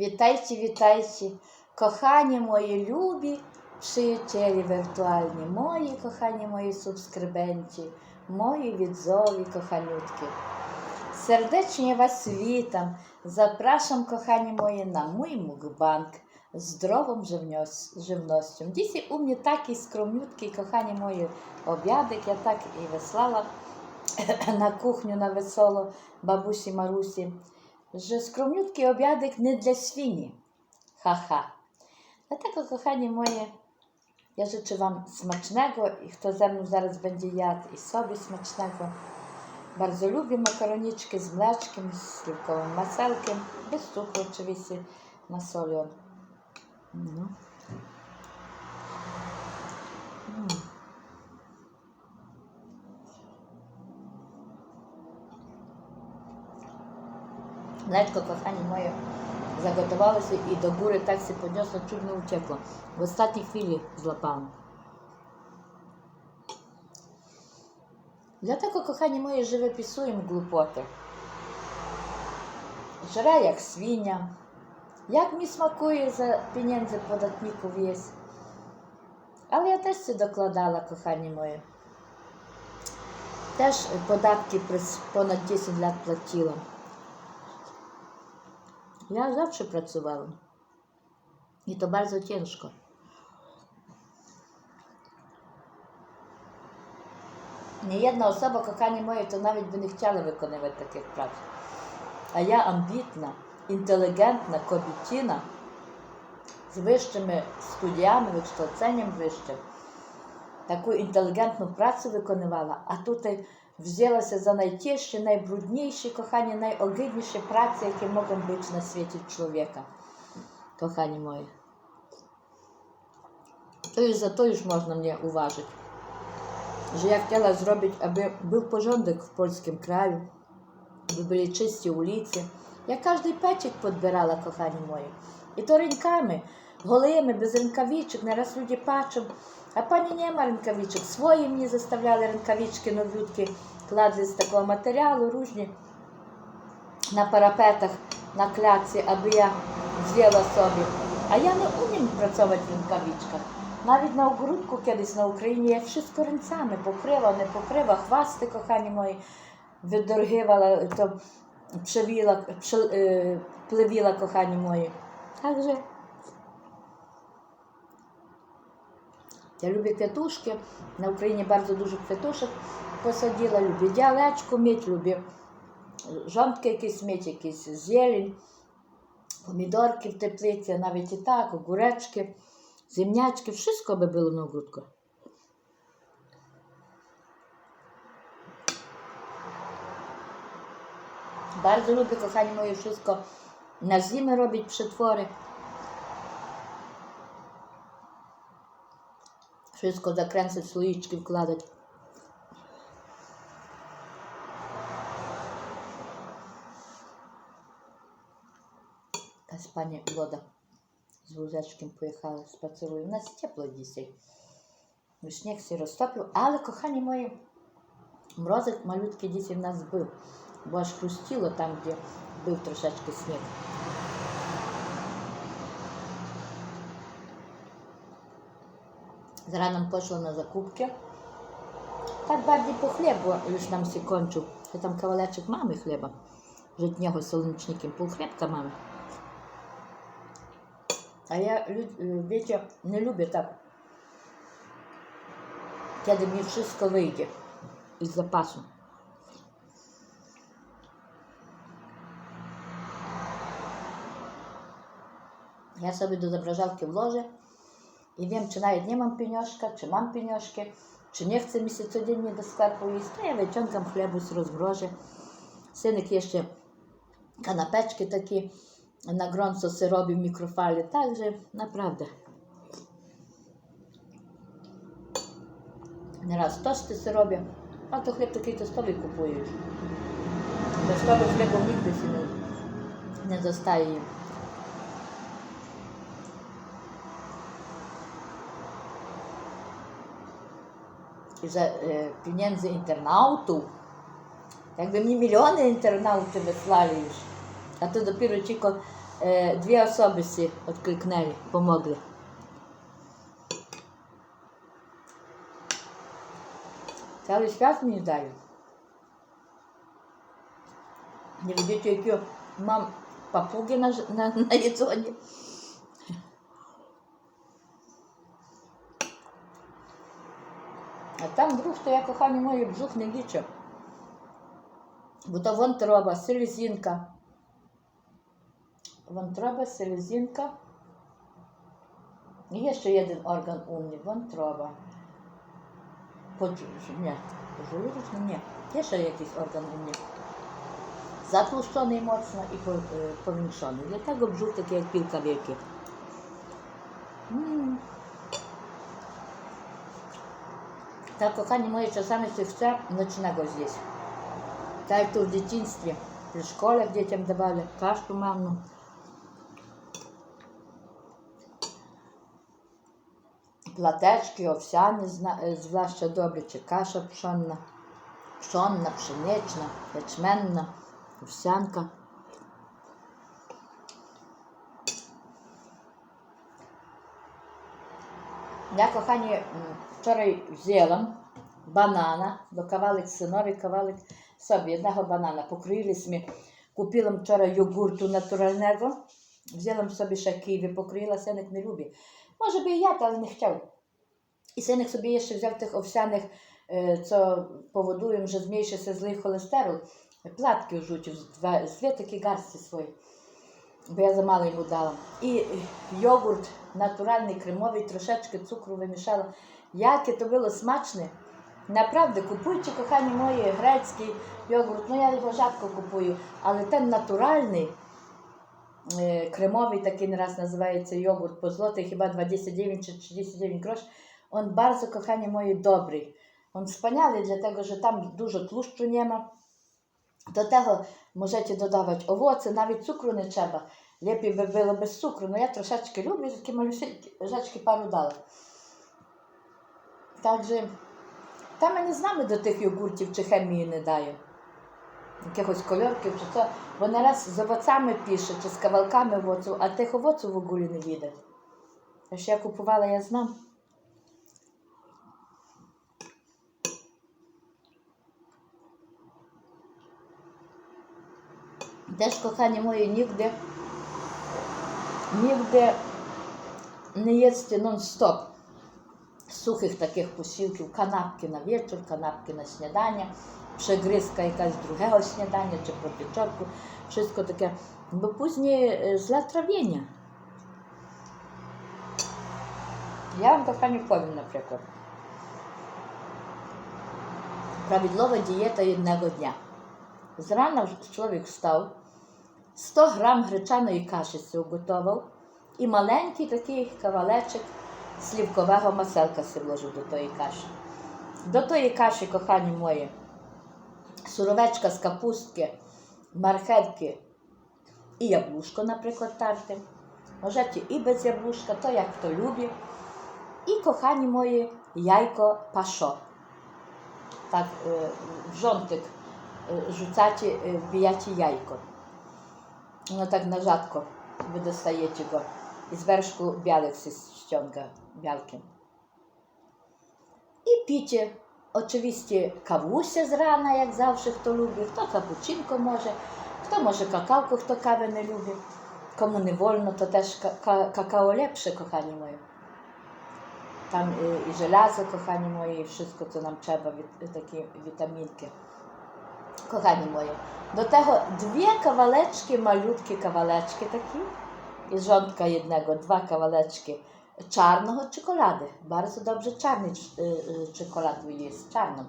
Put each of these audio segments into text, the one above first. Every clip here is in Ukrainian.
Вітайте, вітайте, кохані мої любі приятелі віртуальні, мої кохані мої субскрибенті, мої відзові коханютки. Was witam. Zapraszam, kochani moje, na mój mukbang z zdrową żywnością. Dzisiaj u mnie taki skromniutki, kochani moje, obiadek. Ja tak i wysłała na kuchnię na wesoło babusi Marusi, że skromniutki obiadek nie dla świni. Haha. Dlatego, kochani moje, ja życzę Wam smacznego i kto ze mną zaraz będzie jadł i sobie smacznego. Bardzo lubię makaroniczki z mleczkiem, z sliwkowym masełkiem, bez cukru oczywiście, na solią. No. Mm. Mleczko, kochani moje, zagotowało się i do góry tak się podniosło, czudno uciekło. W ostatniej chwili złapałam. Dlatego, kochani moje, że wypisuję głupoty. Żre jak świnia. Jak mi smakuje za pieniędzy podatników jest. Ale ja też się dokładała, kochani moje. Też podatki przez ponad 10 lat płaciłam. Ja zawsze pracowałam. I to bardzo ciężko. Nie jedna osoba, kochani moje, to nawet by nie chciała wykonywać takich prac. A ja ambitna, inteligentna kobiecina z wyższymi studiami, wykształceniem wyższym, taką inteligentną pracę wykonywała, a tutaj się za najcięższe, najbrudniejsze, kochani, najohydniejsze prace, jakie mogą być na świecie człowieka. Kochani moi. To już za to już można mnie uważać że ja chciała zrobić, aby był porządek w polskim kraju, by byli czyste ulice. Ja każdy peciek podbierała, kochani moi. I to rękami, gołymi, bez rękawiczek. Nieraz ludzie patrzą, a pani nie ma rękawiczek. Swoje mnie zostawiali rękawiczki nowiutkie, kładli z takiego materiału różnie na parapetach, na klatce, aby ja wzięła sobie. A ja nie umiem pracować w rękawiczkach. Навіть на огородку кудись на Україні я wszystko ренцями покрила, не покрила, хвасти, кохані мої, видоргивала, то пшевіла, пше, е, плевіла, кохані мої. Так же. Я люблю квітушки. На Україні bardzo дуже квітушок посадила. Люблю діалечку мить, люблю жонтки якісь мить, якісь зелень, помідорки в теплиці, навіть і так, огуречки. Ziemniaczki, wszystko by było na ogródku. Bardzo lubię, kochani moje, wszystko na zimę robić przetwory. Wszystko zakręcać, słoiczki wkładać. Jakaś pani woda z wózeczkiem pojechała, spaceruję. U nas ciepło dzisiaj. Już śnieg się roztopił, ale kochani moje, mrozek malutki dzisiaj w nas był, bo aż chruściło tam, gdzie był troszeczkę śnieg. Z ranem poszła na zakupki. Tak bardziej po chleb, bo już nam się kończył. To tam kawałeczek mamy chleba. Żytniego z solnicznikiem, pół chlebka mamy. A ja, lu- wiecie, nie lubię tak, kiedy mi wszystko wyjdzie z zapasu. I wiem, czy nawet nie mam pieniążka, czy mam pieniążki, czy nie chce mi się codziennie do sklepu iść, to ja wyciągam chlebus, rozmrożę. Synek jeszcze kanapeczki takie na gorąco se robi w mikrofali, także naprawdę. Nieraz tosty se robię, a to chleb taki tostowy kupuję już. Tostowy chlebu nigdy się nie, nie zostaje. Za e, pieniędzy internautów, jakby mi miliony internautów wysłali już. A to dopiero tylko e, dwie osoby się odkliknęli, pomogli. Cały świat mені daють. Не widzicie, jakie mam papugi na, na, na jedzeniu? А там друг, то я, кохані мої, бжух не лічу. Бо то вонтроба, селезінка. Вонтроба, селезінка. І є ще один орган умний, вонтроба. Поджу... Ні, поджелудочний, ні. Є ще якийсь орган умний. Zatłuszczony mocno i po, y, powiększony. Dlatego brzuch taki jak piłka Czasami się chce nocnego zjeść. Tak jak to w dzieciństwie. W szkole dzieciom dawali kaszkę manną. Платeczki owsiane, zna- e, zwłaszcza dobre, czy kasza pszonna, pszonna, pszeniczna, ячменна, owsianka. Я, кохані, вчора взяла банана, до кавалик синові, кавалик собі, одного банана. Покроїлись ми, купила вчора йогурту натурального, взяла собі ще ківі, покроїла, синик не любить. Може би і я, але не хотів. І синик собі ще взяв тих овсяних, е, що поводуємо, що змійшився злий холестерол, платки жутів, два, дві такі гарсті свої, бо я замало йому дала. І е, йогурт натуральний, кремовий, трошечки цукру вимішала. Яке то було смачне. Направду, купуйте, кохані мої, грецький йогурт, ну я його жадко купую, але ten натуральний, е, кремовий такий не раз називається йогурт по злотий, хіба 29 чи 39 grosz, on bardzo, kochani moi, dobry. On wspaniały, dlatego że tam dużo tłuszczu nie ma. Do tego możecie dodawać owoce, nawet cukru nie trzeba. Lepiej by było bez cukru, no ja troszeczkę lubię, takie malusieńkie rzeczki paru dala. Także tam my nie znamy do tych jogurtів, чи chemii nie dają. Якихось кольорків чи це. Вони раз з овоцами пише, чи з кавалками овоців, а тих овоців в огулі не. Та що я купувала, я знам. Теж, кохані мої, нігде, нігде не їсти нон-стоп сухих таких посілків, канапки на вечір, канапки на снідання, przegryzka якась другого wieczorku, wszystko takie, bo później e, źle trawienie. Ja wam kochani powiem na przykład. Prawidłowa dieta jednego dnia. Z rana człowiek wstał, 100 gram gryczaної каші ugotował i маленький такий кавалечик слівкового маселка си вложив до тої каші. До тої каші, кохані мої, суровечка з капустки, мархевки і яблушко, наприклад, тарти. Можете і без яблушка, то як хто любить. І, кохані мої, яйко пашо. Так, е, в жонтик е, rzucacie, e, wbijacie jajko. No tak na rzadko wy dostajecie go. I z wierzchu białek się ściąga białkiem. I picie. Oczywiście kawusie z rana, jak zawsze kto lubi. Kto cappuccinko może, kto może kakałko, kto kawę nie lubi. Komu nie wolno, to też ka- ka- kakao lepsze, kochani moi. Tam y, i żelazo, kochani moi, i wszystko, co nam trzeba, wit- takie witaminki kochani moi. Do tego dwie kawaleczki, malutkie kawaleczki takie, rządka jednego, dwa kawaleczki czarnego czekolady. Bardzo dobrze czarny y, y, czekolad jest, czarną.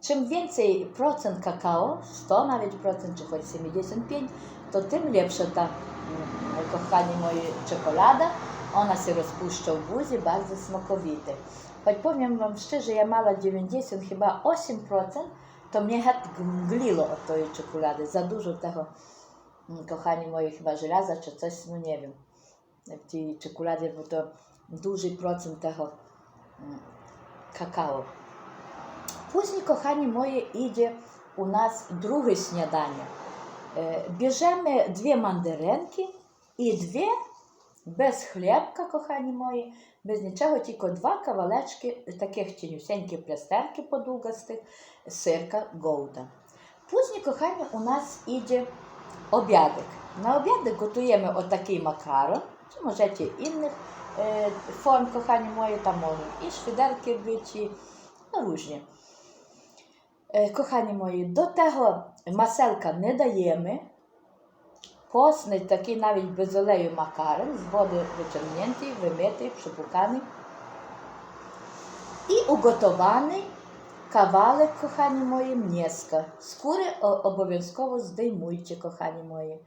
Czym więcej procent kakao, 100 nawet procent, czy choć 75, to tym lepsza ta, mm, kochani moi, czekolada. Ona się rozpuszcza w buzi, bardzo smakowite. Choć powiem Wam szczerze, ja mała 90, chyba 8%, to mnie gliło od tej czekolady. Za dużo tego, mm, kochani moi, chyba żelaza czy coś, no nie wiem. W tej czekoladzie, bo to duży procent tego mm, kakao. Później, kochani moi idzie u nas drugie śniadanie. E, bierzemy dwie mandarynki i dwie без хлібка, кохані мої, без нічого, тільки два кавалечки таких тінюсеньких плястерки подугастих, сирка Гоуда. Пізні, кохані, у нас іде обядик. На обядик готуємо отакий макарон, чи можете інних е, форм, кохані мої, там можна і швидерки бити, ну, різні. Е, кохані мої, до того маселка не даємо. Постний такий навіть без олею макарон, з води вичерпнутий, вимитий, припуканий. І уготований кавалик, кохані мої, м'яска. Скури обов'язково здіймуйте, кохані мої.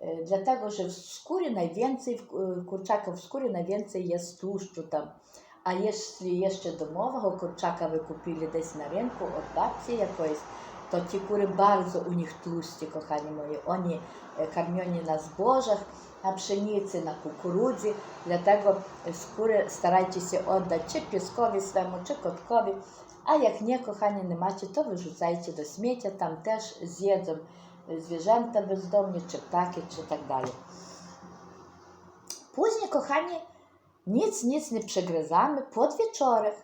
Е, Для того, że w skóry najwięcej, w e, kurczaka w skóry najwięcej jest tłuszczu tam. A jeśli jeszcze domowego kurczaka wy kupili gdzieś na rynku od babci jakoś, to ci kury bardzo u nich tłuści, kochani moi. Oni e, karmioni na zbożach, na pszenicy, na kukurydzy. Dlatego e, skóry starajcie się oddać czy pieskowi swemu, czy kotkowi. A jak nie, kochani, nie macie, to wyrzucajcie do śmiecia, tam też zjedzą zwierzęta bezdomne, czy ptaki, czy tak dalej. Później, kochani, nic, nic nie przegryzamy. Podwieczorek.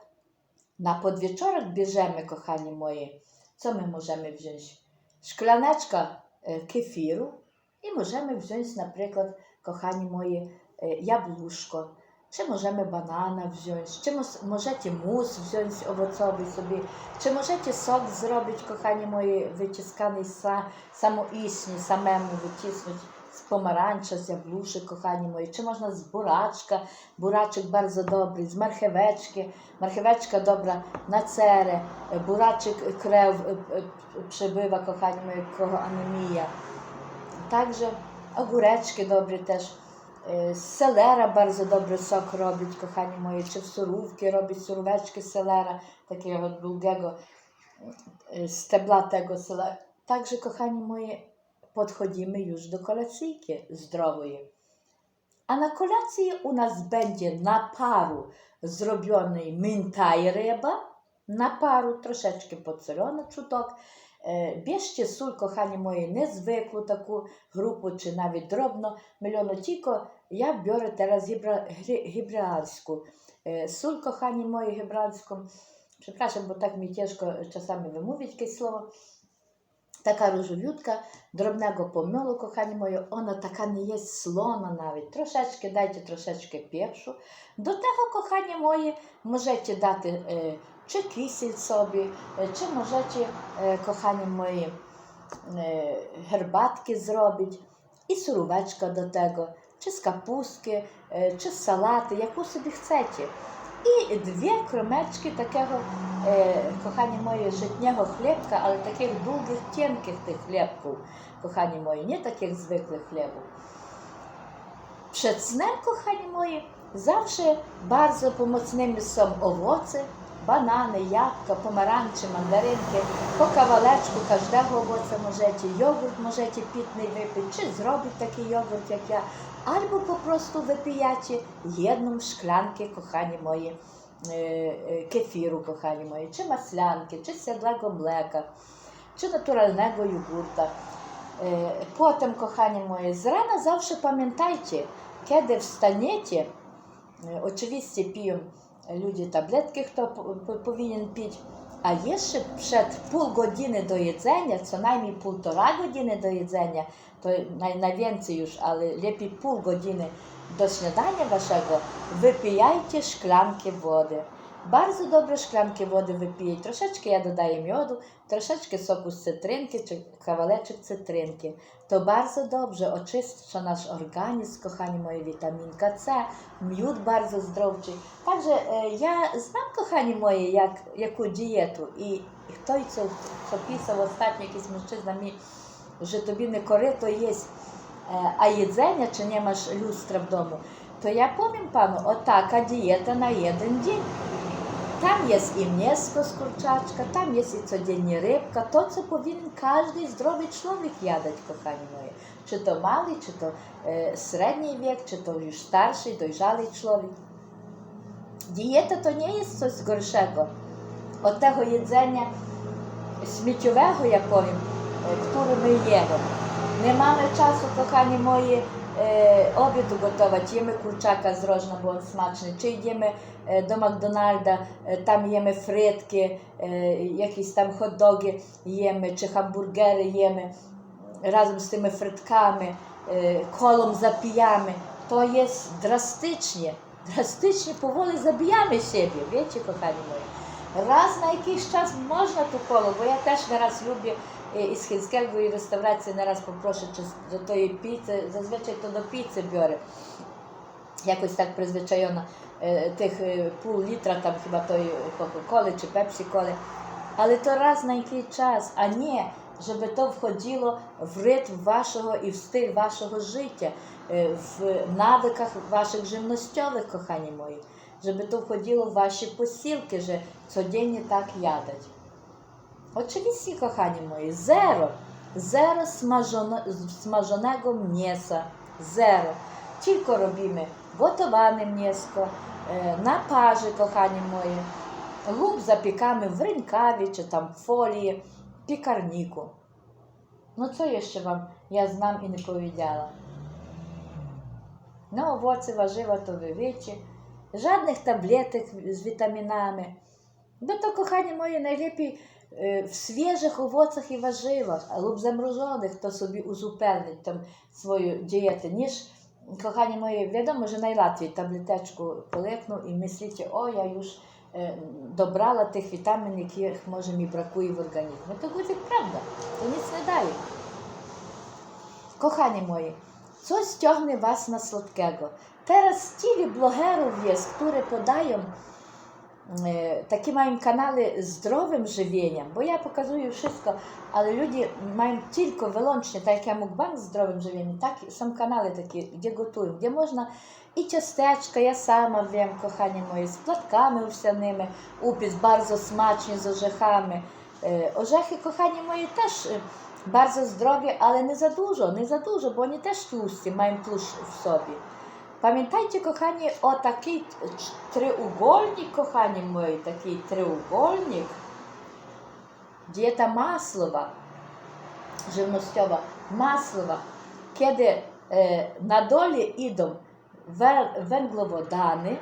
Na podwieczorek bierzemy, kochani moi, co my możemy wziąć? Szklaneczka e, kefiru i możemy wziąć na przykład, kochani moi, e, jabłuszko, czy możemy banana wziąć, czy możecie mus wziąć owocowy sobie, czy możecie sok zrobić, kochani moi, wyciskany sa, samoistnie, samemu wycisnąć pomarańcza, z jabłuszek, kochani moi, czy można z buraczka, buraczek bardzo dobry, z marcheweczki, marcheweczka dobra na cerę, e, buraczek krew e, e, przebywa, kochani moi, koło anemia. Także ogóreczki dobre też. e, Z selera bardzo dobry sok robić, kochani moi, czy w surówki robić suróweczki z selera, takiego długiego e, stebla tego podchodzimy już do kolacyjki zdrowej. A na kolacji u nas będzie na paru zrobiony minta i ryba, na paru troszeczkę podsolony czutok. E, Bierzcie sól, kochani moje, niezwykłą taką grupę, czy nawet drobno myliono, tylko ja biorę teraz. E, Sól, kochani moje, hebrajską. Przepraszam, bo tak mi ciężko czasami wymówić jakieś słowo. Така рожевютка, дробного помилу, кохані мої, вона не є слона навіть. До того, кохані мої, можете дати е, собі, е, чи можете, е, кохані мої, гербатки зробити, і сурувечка до того, чи з капустки, е, чи салати, яку собі chcecie. І дві кромечки такого, е, кохані мої, житнього хлібка, але таких довгих, тонких тих хлібків, кохані мої, не таких звиклих хлібів. Przed snem, kochani moi, zawsze bardzo pomocnymi są owoce, banany, jabłka, pomarańcze, mandarynki. Po kawałeczku każdego owoca możecie, jogurt możecie pitny wypić, czy zrobić taki jogurt jak ja, albo po prostu wypijacie jedną szklankę, kochani moi, e, e, kefiru, kochani moi, czy maslanki, czy siadłego mleka, czy naturalnego jogurta. E, Potem, kochani moje, z rana zawsze pamiętajcie, kiedy wstaniecie, e, oczywiście piją ludzie tabletki, kto po- po- powinien pić, a jeszcze przed pół godziny do jedzenia, co najmniej półtora godziny do jedzenia, to naj, najwięcej już, ale lepiej pół godziny do śniadania waszego, wypijajcie szklankę Bardzo dobre szklanki wody wypijaj. Troszeczkę ja dodaję miodu, troszeczkę soku z cytrynki czy kawałeczek cytrynki. To bardzo dobrze oczyszcza nasz organizm, kochani moje, witaminka C, miód bardzo zdrowczy. Także e, ja znam, kochani moje, jak, jaką dietę i ktoś, co, co pisał ostatnio, jakiś mężczyzna mi, że tobie nie koryto jest, e, a jedzenia, czy nie masz lustra w domu, to ja powiem panu, o Tam jest i mięsko z kurczaczka, tam jest i codziennie rybka, to co powinien każdy zdrowy człowiek jadać, kochani moje. Czy to mały, czy to e, średni wiek, czy to już starszy, dojrzały człowiek. Dieta to nie jest coś gorszego od tego jedzenia śmieciowego, ja powiem, e, które my jemy. Nie mamy czasu, kochani moje, e, obiad ugotować, jemy kurczaka z rożna, bo on smaczny, czy idziemy e, do McDonalda, e, tam jemy frytki, e, jakieś tam hot dogi jemy, czy hamburgery jemy razem z tymi frytkami, e, kolą zapijamy, to jest drastycznie, drastycznie powoli zabijamy siebie, wiecie, kochani moi. Raz na jakiś czas można tu kolą, bo ja też nieraz lubię e, i z chińskiego i restauracji nieraz poproszę czy z- do tej pizzy, zazwyczaj to do pizzy biorę. Jakoś tak przyzwyczajona e, tych e, pół litra tam chyba tej Coca-Coli czy Pepsi-Coli. Ale to raz na jakiś czas, a nie, żeby to wchodziło w rytm waszego i w styl waszego życia, e, w nawykach waszych żywnościowych, kochani moi. Żeby to wchodziło w wasze posiłki, że codziennie tak jadać. Oczywiście, kochani moi, zero. Zero smażone, smażonego mięsa. Zero. Tylko robimy gotowane mięsko, e, na parze, kochani moi, lub zapiekamy w rękawie, czy tam w folii, w piekarniku. No co jeszcze wam ja znam i nie powiedziała? No, owoce, warzywa to wy wiecie. Żadnych tabletek z witaminami. Bo to, kochani najlepiej e, w świeżych owocach i warzywach, a lub zamrożonych, to sobie uzupełnić tam swoją dietę, niż, kochani moje, wiadomo, że najłatwiej tableteczku polegną i myślicie, o, ja już e, dobrala tych witamin, jakich może mi brakuje w organizmie. To będzie prawda, to nic nie daje. Kochani moi, co ściągnie Was na słodkiego? Teraz tyle jest, które podają e, takie mają kanały zdrowym żywieniem, bo ja pokazuję wszystko, ale ludzie mają tylko wyłącznie, tak jak ja mukbang z zdrowym żywieniem, tak, są kanały takie, gdzie gotują, gdzie można i ciasteczka, ja sama wiem, kochanie moje, z płatkami owsianymi, upis bardzo smacznie z orzechami. E, Orzechy, kochanie moje, też e, bardzo zdrowie, ale nie za dużo, nie za dużo, bo oni Pamiętajcie, kochani, o taki trójugольник, kochani moi, taki trójugольник, dieta maslowa, żywnościowa, maslowa, kiedy e, na dole idą węglowodany,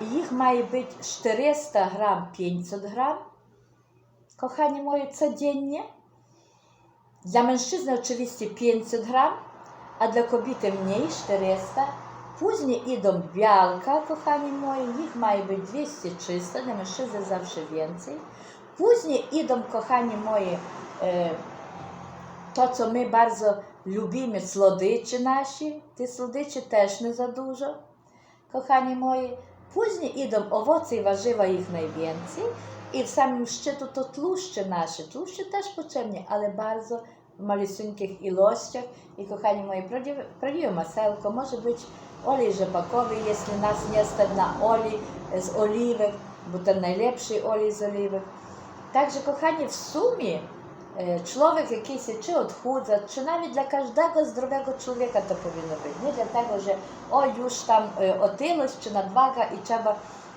i ich ma być 400 gram, 500 gram, kochani moi, codziennie. Dla mężczyzny oczywiście 500 gram, a dla kobiety mniej 400. Później idą białka, kochani moi, ich ma być 200-300, dla mężczyzny zawsze więcej. Później idą, kochani moi, e, to, co my bardzo lubimy, słodycze nasi, te słodycze też nie za dużo, kochani moi. Później idą owoce i warzywa, ich najwięcej. I w samym szczytu to tłuszcze nasze. Tłuszcze też potrzebne, ale bardzo moi, prawdziwe, prawdziwe masełko może być olej rzepakowy, jeśli nas nie stać na olej z oliwek, bo to najlepszy olej z oliwek. Także, kochani, w sumie e, człowiek jakiś czy odchudza, czy nawet dla każdego zdrowego człowieka to powinno być. Nie dlatego, że o już tam e, otyłość czy nadwaga i trzeba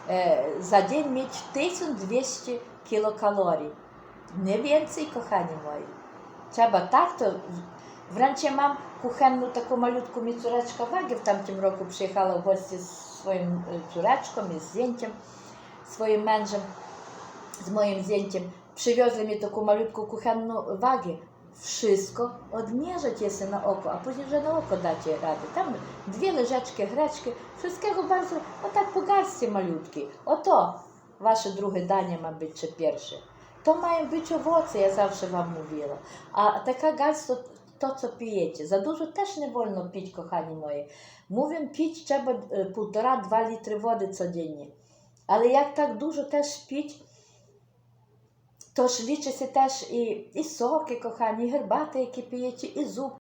e, za dzień mieć 1200 kilokalorii. Nie więcej, kochani moi. Trzeba tak to. Wręcz ja mam kuchenną taką malutką mi córeczka Wagi w tamtym roku przyjechała w gości z swoim e, córeczką i zdjęciem, swoim mężem, z moim zdjęciem. Przywiozli mi taką malutką kuchenną wagę. Wszystko odmierzać jest na oko, a później, że na oko dacie radę. Tam dwie łyżeczki, greczki, wszystkiego bardzo, o tak po garstce malutkiej. Oto wasze drugie danie ma być, czy pierwsze. To mają być owoce, ja zawsze wam mówiła. A taka garść to, to, co pijecie. Za dużo też nie wolno pić, kochani moi. Mówię, pić trzeba e, półtora, dwa litry wody codziennie. Ale jak tak dużo też pić, to ж się też i, i soki, kochani, i herbaty, які pijecie, і zup.